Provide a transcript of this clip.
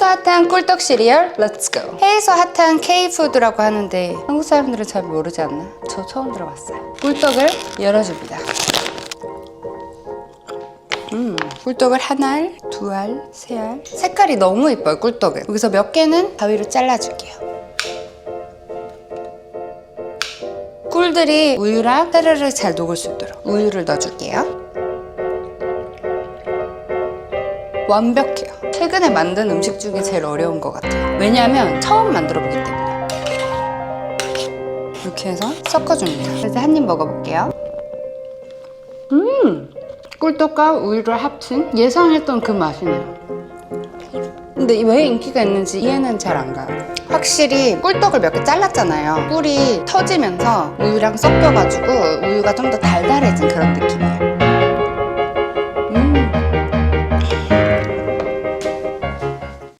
해외에서 핫한 꿀떡 시리얼 렛츠고 해외에서 핫한 K푸드라고 하는데 한국 사람들은 잘 모르지 않나? 저 처음 들어봤어요 꿀떡을 열어줍니다 음, 꿀떡을 한 알, 두 알, 세 알. 색깔이 너무 예뻐요, 꿀떡은. 여기서 몇 개는 가위로 잘라줄게요. 꿀들이 우유랑 사르르 잘 녹을 수 있도록 우유를 넣어줄게요. 완벽해요. 최근에 만든 음식 중에 제일 어려운 것 같아요. 왜냐하면 처음 만들어 보기 때문에. 이렇게 해서 섞어줍니다. 그래서 한입 먹어볼게요. 음! 꿀떡과 우유를 합친 예상했던 그 맛이네요. 근데 왜 인기가 있는지 이해는 잘 안 가요. 확실히 꿀떡을 몇 개 잘랐잖아요. 꿀이 터지면서 우유랑 섞여가지고 우유가 좀 더 달달해진 그런 느낌이에요.